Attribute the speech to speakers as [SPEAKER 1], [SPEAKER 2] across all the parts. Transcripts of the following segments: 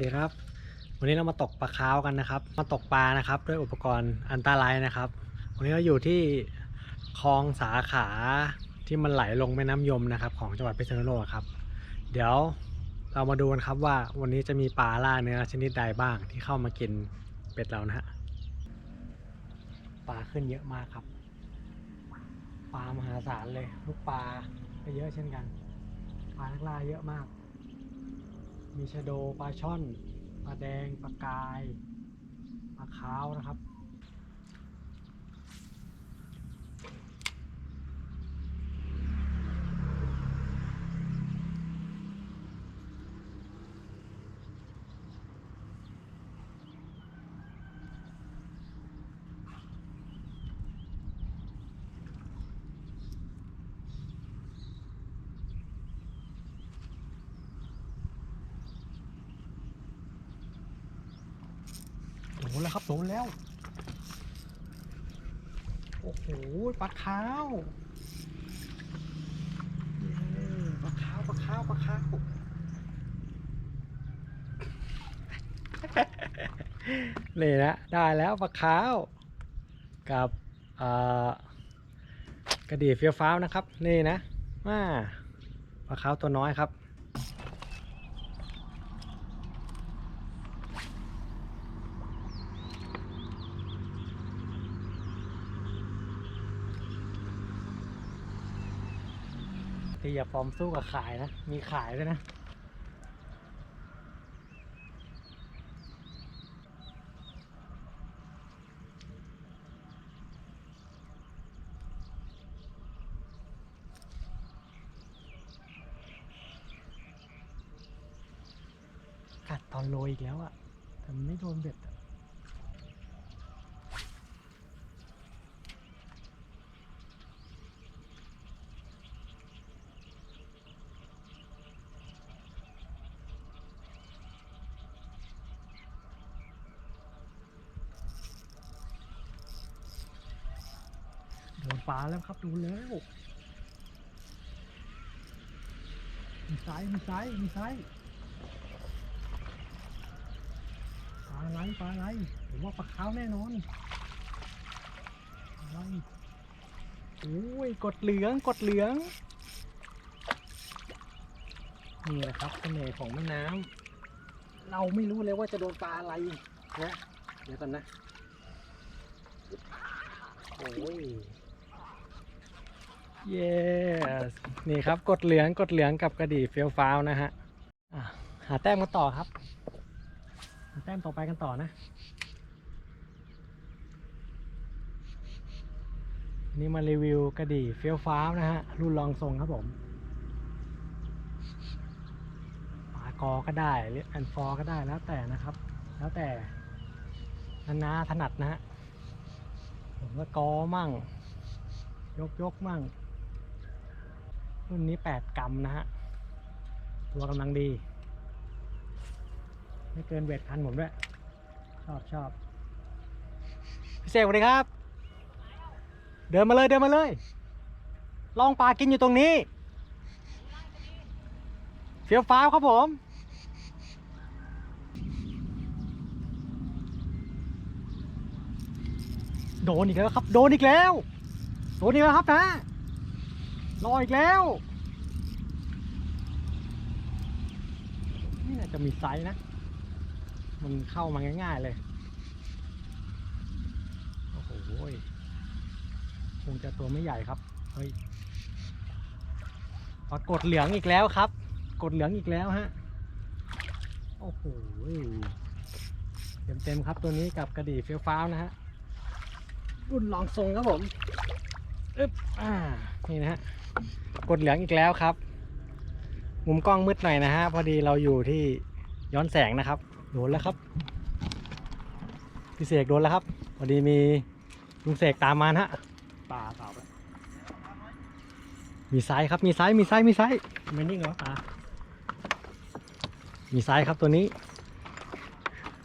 [SPEAKER 1] ดีครับ วันนี้เรามาตกปลาคาวกันนะครับ มาตกปลานะครับ ด้วยอุปกรณ์อันตรายนะครับ วันนี้เราอยู่ที่คลองสาขาที่มันไหลลงแม่น้ำยมนะครับ ของจังหวัดพชรบุรีครับ เดี๋ยวเรามาดูกันครับว่าวันนี้จะมีปลาล่าเนื้อชนิดใดบ้างที่เข้ามากินเป็ดเรานะฮะปลาขึ้นเยอะมากครับ ปลามหาศาลเลยลูกปลาก็เยอะเช่นกันปลานักล่าเยอะมาก มีชะโดปลาช่อนปลาแดงปลากายปลาขาวนะครับ นแล้วครับโดนแล้ว โอ้โหปลาขาวปลาขาวปลาขาวปลาขาวนี่นะได้แล้วปลาขาวกับกระดี่เฟี้ยวฟ้าวนะครับ นี่นะมาปลาขาวตัวน้อยครับ อย่าฟอมสู้กับขายนะ มีขายด้วยนะ กัดตอนโรยอีกแล้วอะแต่ไม่โดนเบ็ดอะโดนปลา แล้วครับดนแล้วมีไซส์มีไซส์มีไซส์ปลาไหลปลาไหลผมว่าปลาขาวแน่นอนปลาไหลโอ้ยกดเหลืองกดเหลืองนี่แหละครับเสน่ห์ของแม่น้ำเราไม่รู้เลยว่าจะโดนปลาอะไรนะเดี๋ยวก่อนนะ โอ้ย เย้ นี่ครับกดเหลืองกดเหลืองกับกระดี่เฟี้ยวฟ้าวนะฮะหาแต้มกันต่อครับแต้มต่อไปกันต่อนะ นี่มารีวิวกระดี่เฟี้ยวฟ้าวนะฮะ รุ่นรองทรงครับผมปากอก็ได้หรือแอนฟอร์ก็ได้แล้วแต่นะครับ แล้วแต่นานาถนัดนะฮะผมก็กอมั่ง ยกยกมั่ง รุ่นนี้ 8 กรัมนะฮะ ตัวกำลังดี ไม่เกินเวทพันผมด้วย ชอบชอบพี่เสกสวัสดีครับ เดินมาเลยเดินมาเลย ลองปลากินอยู่ตรงนี้เฟียวฟ้าวครับผมโดนอีกแล้วครับ โดนอีกแล้ว โดนอีกแล้วครับนะ รออีกแล้วนี่น่าจะมีไซส์นะ มันเข้ามาง่าย ๆ เลย โอ้โหยคงจะตัวไม่ใหญ่ครับ เฮ้ยปรากฏเหลืองอีกแล้วครับ กดเหลืองอีกแล้วฮะ โอ้โหยเต็มๆครับตัวนี้กับกระดี่เฟี้ยวฟ้าวนะฮะ รุ่นลองทรงครับผม อึ๊บ อ่า นี่นะฮะ กดเหลืองอีกแล้วครับ มุมกล้องมืดหน่อยนะฮะ พอดีเราอยู่ที่ย้อนแสงนะครับ โดนแล้วครับ พี่เสกโดนแล้วครับ พอดีมีลุงเสกตามมานะฮะป่าเปล่าไปมีไซส์ครับ มีไซส์มีไซส์มีไซส์มันนิ่งเหรอป่ามีไซส์ครับตัวนี้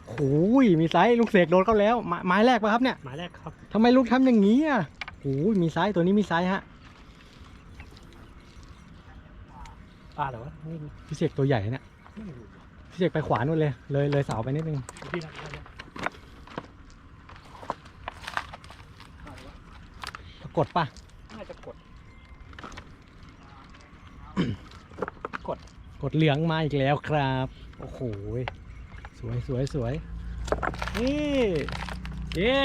[SPEAKER 1] โอ้ยมีไซส์ลุงเสกโดนเขาแล้วไม้ไม้แรกปะครับเนี่ย
[SPEAKER 2] หมายแรกครับ
[SPEAKER 1] ทำไมลูกทำอย่างนี้อะโอ้ยมีไซส์ตัวนี้มีไซส์ฮะ
[SPEAKER 2] ปลาเหรอวะนี่
[SPEAKER 1] พี่เสกตัวใหญ่เนี่ย
[SPEAKER 2] ไม่รู้
[SPEAKER 1] พี่เสกไปขวานู่นเลย เลยเลยเสาไปนิดนึง
[SPEAKER 2] พี่นะพี่นะ
[SPEAKER 1] ปรากฏปะ
[SPEAKER 2] น่าจะกด
[SPEAKER 1] กดเหลืองมาอีกแล้วครับ โอ้โหสวยสวยสวยนี่
[SPEAKER 2] เย้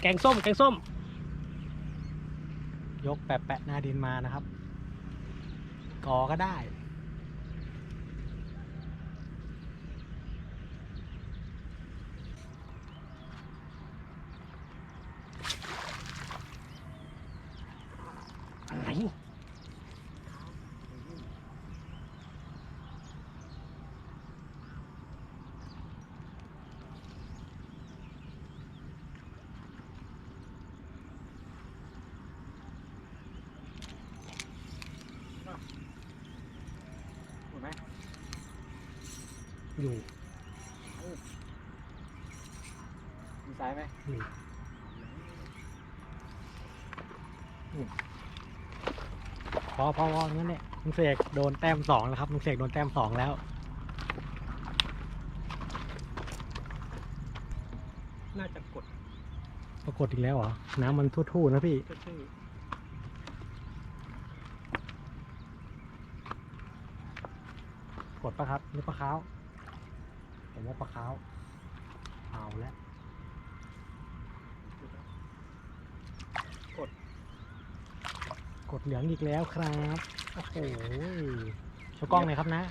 [SPEAKER 2] แกงส้มแกงส้ม
[SPEAKER 1] ยกแปะแปะหน้าดินมานะครับ กอก็ได้
[SPEAKER 2] อะไรถูกไหม
[SPEAKER 1] อยู่
[SPEAKER 2] มีซ้ายไหม
[SPEAKER 1] พอพอพองั้นเนี่ยลุงเสกโดนแต้มสองแล้วครับลุงเสกโดนแต้มสองแล้ว
[SPEAKER 2] น่าจะกด
[SPEAKER 1] ปรากฏอีกแล้วเหรอ น้ำมันทู่ๆนะพี่
[SPEAKER 2] ชื่อ
[SPEAKER 1] กดปะครับนี่ปลาขาวผมว่าปลาขาวเอาแล้ว ก ดเหลืองอีกแล้วครับโอ้โหโชว์กล้องหน่อยครับนะ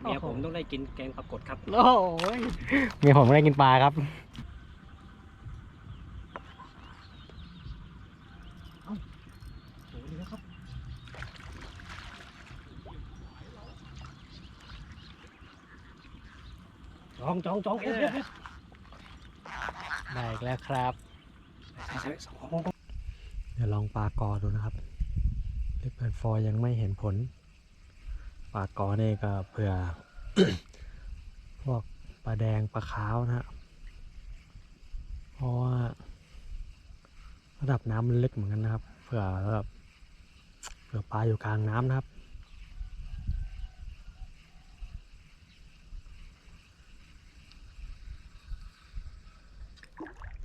[SPEAKER 2] เมียผมต้องได้กินแกงปลากดครับ
[SPEAKER 1] โอ้ยเมียผมไม่ได้กินปลาครับเอ้าโหดีแล้วครับ
[SPEAKER 2] จองจองจองเอฟเอฟ
[SPEAKER 1] ได้อีกแล้วครับ
[SPEAKER 2] สอง
[SPEAKER 1] เดี๋ยวลองปลากอดูนะครับเล็บแผ่นฟอยล์ยังไม่เห็นผล ปลากอเนี่ก็เผื่อ พวกปลาแดงปลาขาวนะฮะเพราะว่าระดับน้ำมันลึกเหมือนกันนะครับ เผื่อแบบเผื่อปลาอยู่กลางน้ำนะครับ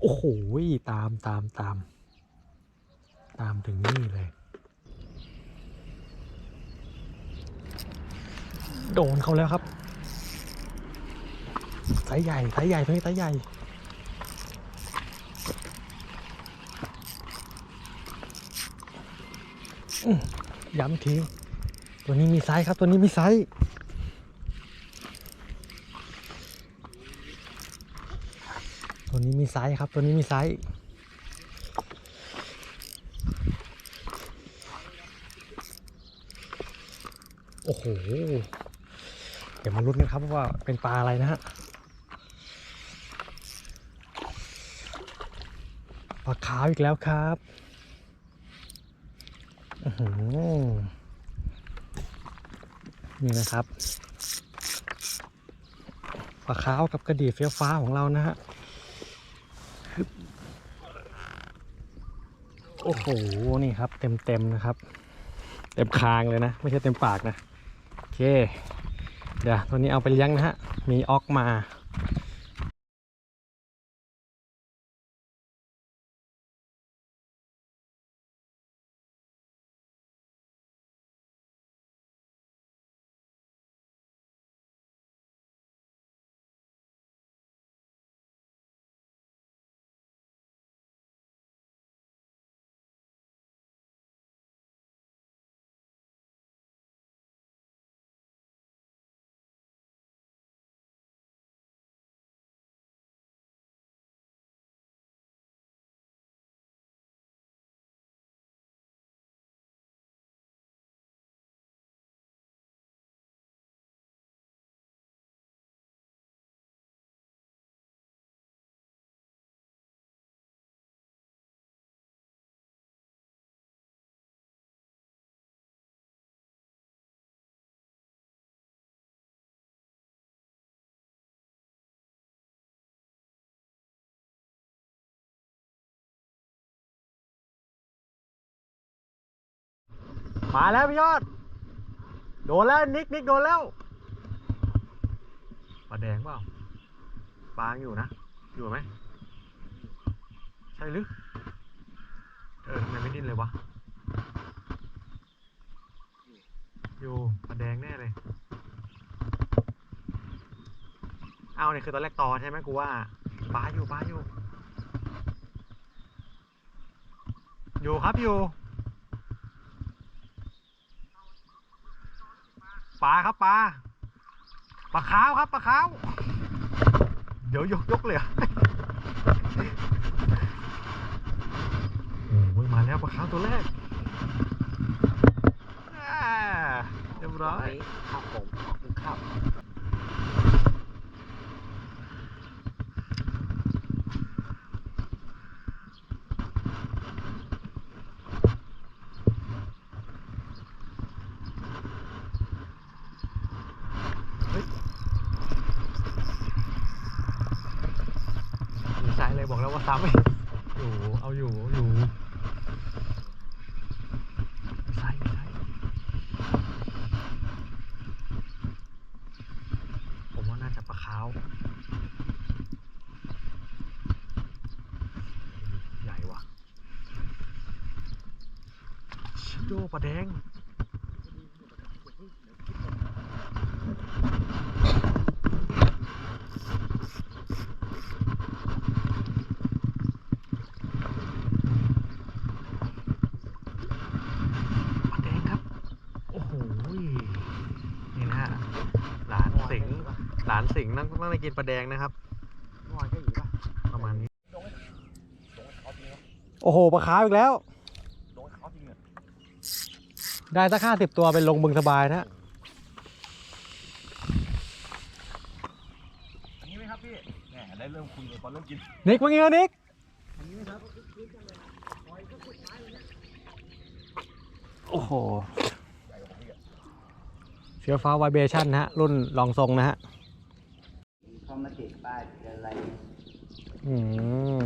[SPEAKER 1] โอ้โห ตามตามตาม ตามถึงนี่เลย โดนเขาแล้วครับสายใหญ่สายใหญ่ตัวนี้สายใหญ่ย้ำทีตัวนี้มีไซส์ครับ ตัวนี้มีไซส์ตัวนี้มีไซส์ครับ ตัวนี้มีไซส์ โห เดี๋ยวมาลุ้นกันครับว่าเป็นปลาอะไรนะฮะ ปลาขาวอีกแล้วครับอื้อหือนี่นะครับ ปลาขาวกับกระดีเฟี้ยวฟ้าของเรานะฮะ โอ้โห นี่ครับเต็มเต็มๆนะครับ เต็มคางเลยนะ ไม่ใช่เต็มปากนะ เคเดี๋ยวตัวนี้เอาไปเลี้ยงนะฮะ มีออกมา มาแล้วพี่ยอด โดนแล้วนิกนิกโดนแล้วปลาแดงเปล่าปลาอยู่นะ อยู่ไหม ใช่หรือ เออทำไมไม่ดิ้นเลยวะ อยู่ปลาแดงแน่เลย เอาเนี่ยคือตอนแรกตอใช่ไหมกูว่าปลาอยู่ปลาอยู่ อยู่ครับอยู่ ปลาครับปลาปลาขาวครับปลาขาว เดี๋ยวยกยกเลยโอ้ยมาแล้วปลาขาวตัวแรกเรียบร้อย
[SPEAKER 2] ครับผมขอบคุณครับ
[SPEAKER 1] อยู่ซ้ายเลยบอกแล้วว่าซ้ำไม่อยู่เอาอยู่เอาอยู่ซ้ายซ้ายผมว่าน่าจะปลาขาว ใหญ่ว่ะชิ โดปลาแดงปลาแดงครับโอ้โหนี่นะฮะหลานสิงห์หลานสิงนั่งนั่งได้กินปลาแดงนะครับ
[SPEAKER 2] ป
[SPEAKER 1] ระมาณนี้ โอ้โห ปลาขาวอีกแล้ว
[SPEAKER 2] ลงเขาจริงเนี่ย
[SPEAKER 1] ได้สักห้าสิบตัวเป็นลงบึงสบายนะ
[SPEAKER 2] อันนี้ไหมครับพี่แหมได้เริ่มคุยเลยตอนเริ่มกิน
[SPEAKER 1] นิกมางี้นิก
[SPEAKER 2] อันนี้ไหมครับ
[SPEAKER 1] โอ้โห
[SPEAKER 2] ใหญ่กว่าพี่อะ
[SPEAKER 1] เฟียวฟ้าไวเบชั่นนะฮะ รุ่นลองทรงนะฮะ
[SPEAKER 2] เขามาติดป้ายอะไร
[SPEAKER 1] อืม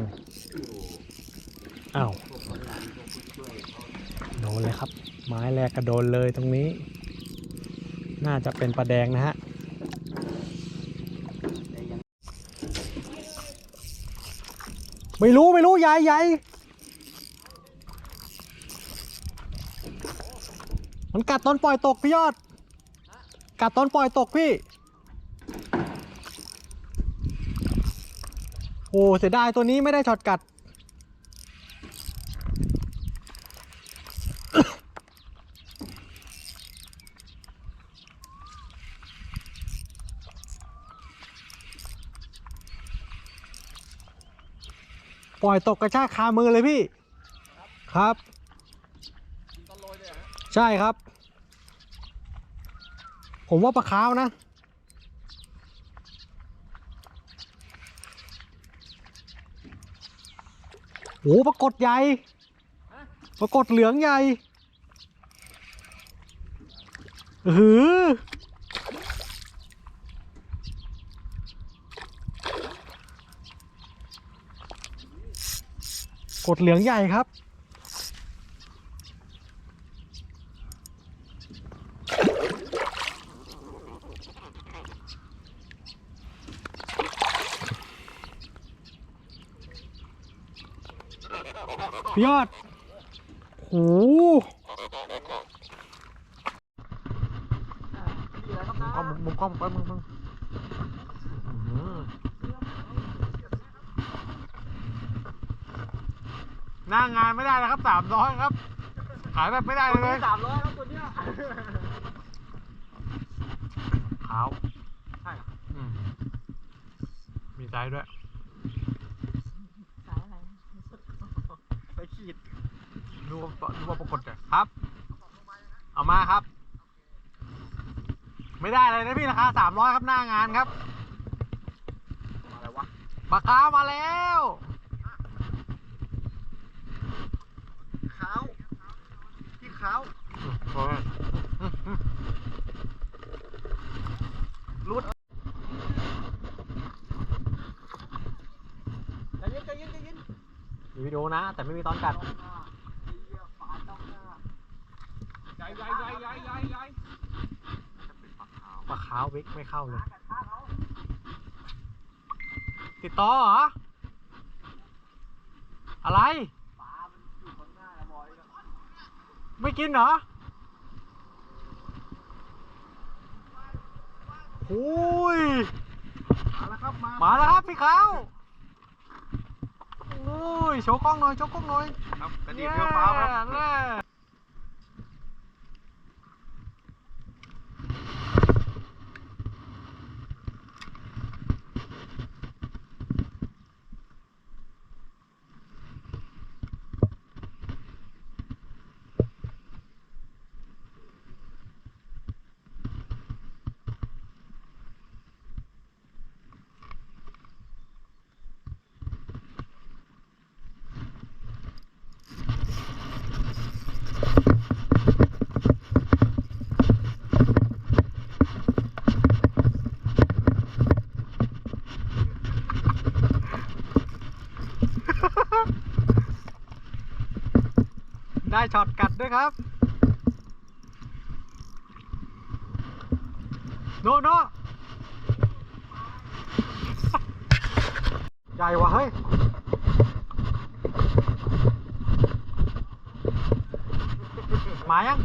[SPEAKER 1] อ้าว
[SPEAKER 2] พวกคนงานพวกผู้ช่วยเขา
[SPEAKER 1] โดนเลยครับ ไม้แรกกระโดนเลยตรงนี้ น่าจะเป็นปลาแดงนะฮะ
[SPEAKER 2] ไม่
[SPEAKER 1] รู้ไม่รู้ใหญ่ใหญ่มันกัดตอนปล่อยตกพี่ยอด กัดตอนปล่อยตกพี่ โอ้เสียดายตัวนี้ไม่ได้ช็อตกัด ปล่อยตกกระชากคามือเลยพี่ ครับ
[SPEAKER 2] รยเลยฮะ
[SPEAKER 1] ใช่ครับ ผมว่าปลาขาวนะ โอ้ปรากฏใหญ่ปรากฏเหลืองใหญ่หือ กดเหลืองใหญ่ครับพี่ยอดโหกล้อมุมกล้องไปมึงมึงอื้อหือหน้างาน ไม่ได้แล้วครับสามร้อยครับ ขายแบบไม่ได้เลย
[SPEAKER 2] สามร้อยครับตัวเนี้ย
[SPEAKER 1] ขาว
[SPEAKER 2] ใช่เหรอ
[SPEAKER 1] อืมมีไซส์ด้วย
[SPEAKER 2] ไปขีด
[SPEAKER 1] ดูว่าดูว่าปรากฏอะครับ เอามาครับ ไม่ได้เลยนะพี่ราคาสามร้อยครับหน้างานครับ
[SPEAKER 2] อะไรวะ
[SPEAKER 1] ปลาคาวมาแล้ว
[SPEAKER 2] ขาวพี่ ขาว
[SPEAKER 1] รุด
[SPEAKER 2] ใจเย็นใจเย็นใจเย็น
[SPEAKER 1] มีวิดีโอนะ แต่ไม่มีตอนกัด
[SPEAKER 2] ใหญ่ใหญ่ใหญ่ใหญ่ใหญ่ใหญ่
[SPEAKER 1] ปลาขาววิกไม่เข้าเลย ติดต่อเหรอ อะไร ไม่กินเหรอโอ้ย
[SPEAKER 3] มาแล้วครับมา
[SPEAKER 1] มาแล้วครับพี่เขาโอ้ยโชว์กล้องหน่อยโชว์กล้องหน่อย
[SPEAKER 3] ครับกระดิ่งเฟี้ยวฟ้าวครับ
[SPEAKER 1] แน่ได้ ช็อตกัดด้วยครับ โนโนใหญ่ว่ะเฮ้ยมายัง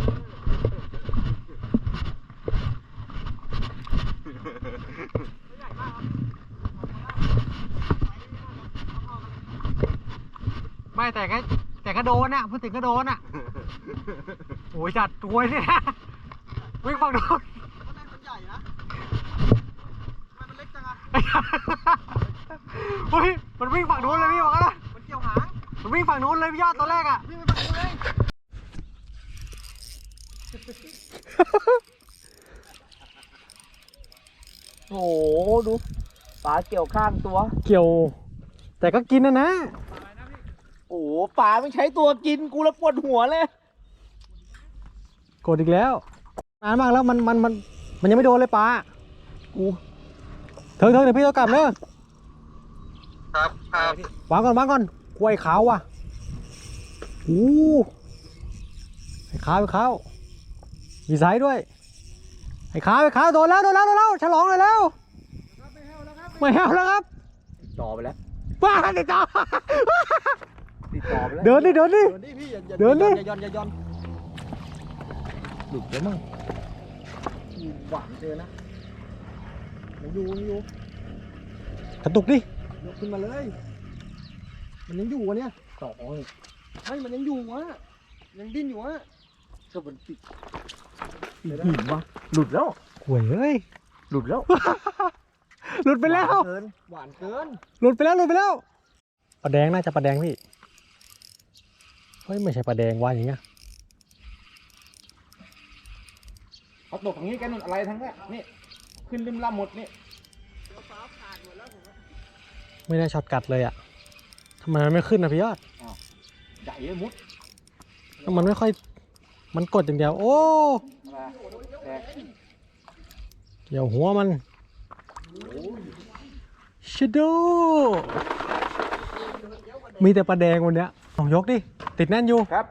[SPEAKER 1] ไม่แต่ก็ แต่ก็โดนอะพูดถึงก็โดนอะโอ้ยจัดตัวเนี่ยนะวิ่งฝั่งโน้น
[SPEAKER 3] มันใหญ่นะทำไมมันเล็กจังอะ
[SPEAKER 1] เฮ้ยมันวิ่งฝั่งโน้นเลยพี่บอกนะ
[SPEAKER 3] มันเกี่ยวหาง
[SPEAKER 1] มันวิ่งฝั่งโน้นเลยพี่ยอดตอนแรกอะ
[SPEAKER 3] วิ่งไปฝั่งนู้นเลย
[SPEAKER 4] โอ้โหดูปลาเกี่ยวข้างตัว
[SPEAKER 1] เกี่ยว แต่ก็กินนะนะ
[SPEAKER 4] โอ้โหปลาไม่ใช้ตัวกินกูแล้วปวดหัวเลย
[SPEAKER 1] กดอีกแล้วนานมากแล้วมันมันมันมันยังไม่โดนเลยปลา
[SPEAKER 4] กู
[SPEAKER 1] เถิงเถิงเดี๋ยวพี่ต้องกลับเนอะ
[SPEAKER 3] ครับครับ
[SPEAKER 1] วางก่อนวางก่อนกล้วยขาวว่ะโอ้ไอ้ขาวไอ้ขาวมีสายด้วยไอ้ขาวไอ้ขาวโดนแล้วโดนแล้วโดนแล้วฉลองเลยแล้วไม่แห้วแล้วครับ
[SPEAKER 4] ต่อไปแล้ว
[SPEAKER 1] บ้าติดต่อ
[SPEAKER 4] ติดต่อไปแล้ว
[SPEAKER 1] เดินดิเดินดิ
[SPEAKER 4] เดินดิพี่อย่าอย่า
[SPEAKER 1] เดินดิ
[SPEAKER 4] อย่าย่อนอย่าย่อนหลุดแล้วมั้งหวานเจอนะยังอยู่ยังอยู่
[SPEAKER 1] กระตุกดิ
[SPEAKER 4] ยกขึ้นมาเลย มันยังอยู่วะเนี่ยต่อเฮ้ยมันยังอยู่วะยังดิ้นอยู่วะก็มันติดติดหินวะหลุดแล้ว
[SPEAKER 1] หวยเอ้ย
[SPEAKER 4] หลุดแล้ว
[SPEAKER 1] หลุดไปแล้ว
[SPEAKER 4] หานเกินหวานเกิน
[SPEAKER 1] หลุดไปแล้วหลุดไปแล้วปลาแดงน่าจะปลาแดงพี่ เฮ้ย ไม่ใช่ปลาแดงว่าอย่างเงี้ย
[SPEAKER 4] เขาตกอย่างนี้กันอะไรทั้งนั้นนี่ขึ้นริมลำหมดนี่
[SPEAKER 1] ไม่ได้ช็อตกัดเลยอะทำไมมันไม่ขึ้นนะพี่ยอด
[SPEAKER 4] ใหญ่เลยมุด
[SPEAKER 1] มันไม่ค่อย มันกดอย่างเดียว โอ้
[SPEAKER 4] มาแตก
[SPEAKER 1] เกี่ยวหัวมันชิโดมีแต่ปลาแดงวันเนี้ย ลองยกดิ ติดแน่นอยู่
[SPEAKER 4] ครับ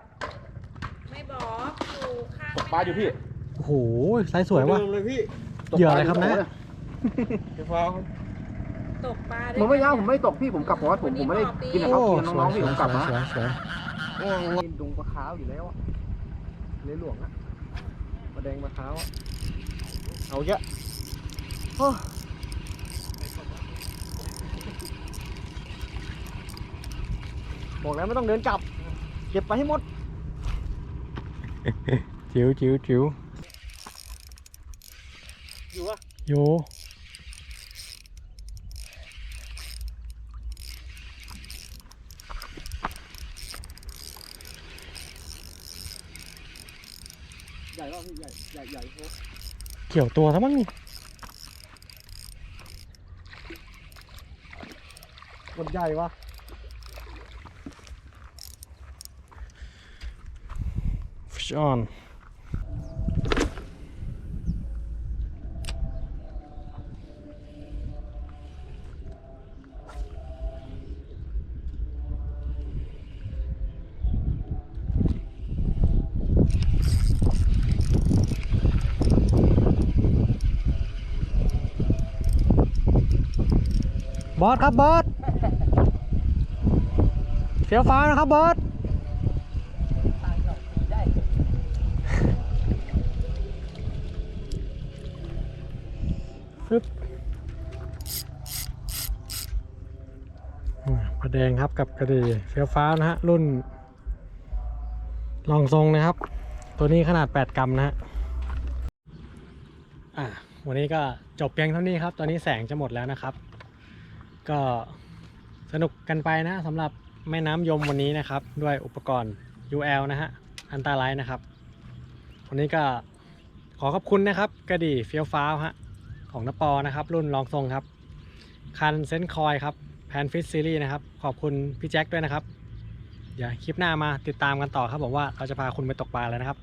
[SPEAKER 5] ไม่บอกอยู่ข้าง
[SPEAKER 4] ตกปลาอยู่พี่
[SPEAKER 1] โอ้โหไซส์สวยว่ะ
[SPEAKER 3] เดินเลยพี่
[SPEAKER 1] เหยื่ออะไรครับนะ
[SPEAKER 3] เฟี้ยวฟ้าว
[SPEAKER 5] ตกปลา
[SPEAKER 4] ผมไม่ย่างผมไม่ตกพี่ผมกลับเพราะว่าผมผมไม่ได้กินกับ
[SPEAKER 1] โอ้
[SPEAKER 4] เขากิน
[SPEAKER 1] สว
[SPEAKER 4] น้อยงๆพี่
[SPEAKER 1] สว
[SPEAKER 4] ผ
[SPEAKER 1] ย
[SPEAKER 4] ม
[SPEAKER 1] ส
[SPEAKER 4] กลับ
[SPEAKER 1] วย
[SPEAKER 4] มา
[SPEAKER 1] สวยสวย
[SPEAKER 4] กินดงปลาขาวอยู่แล้วอะเลยหลวงอะปลาแดงปลาขาวอะเอาเยอะโอ้ บอกแล้วไม่ต้องเดินกลับ เก็บไปให้หมด
[SPEAKER 1] จิ๋วจิ๋วจิ๋ว
[SPEAKER 4] อยู่วะ
[SPEAKER 1] อยู่
[SPEAKER 4] ใหญ่ป่ะพี่ใหญ่ใหญ่ใหญ่โอ้
[SPEAKER 1] เกี่ยวตัวซะมั้งนี่
[SPEAKER 4] กดใหญ่วะ
[SPEAKER 1] fish on. บอสครับบอสเสียวฟ้านะครับบอส แดงครับกับกระดีเฟี้ยวฟ้านะฮะรุ่นลองทรงนะครับ ตัวนี้ขนาด 8 กรัมนะฮะอะวันนี้ก็จบเพียงเท่านี้ครับ ตอนนี้แสงจะหมดแล้วนะครับ ก็สนุกกันไปนะสำหรับแม่น้ำยมวันนี้นะครับ ด้วยอุปกรณ์ UL นะฮะอันตรายนะครับ วันนี้ก็ขอขอบคุณนะครับ กระดี่เฟี้ยวฟ้าวฮะของนปอนะครับ รุ่นลองทรงครับ คันเซนคอยครับ นฟิตซีรีส์นะครับ ขอบคุณพี่แจ็คด้วยนะครับ เดี๋ยวคลิปหน้ามาติดตามกันต่อครับผมว่าเราจะพาคุณไปตกปลาแล้วนะครับ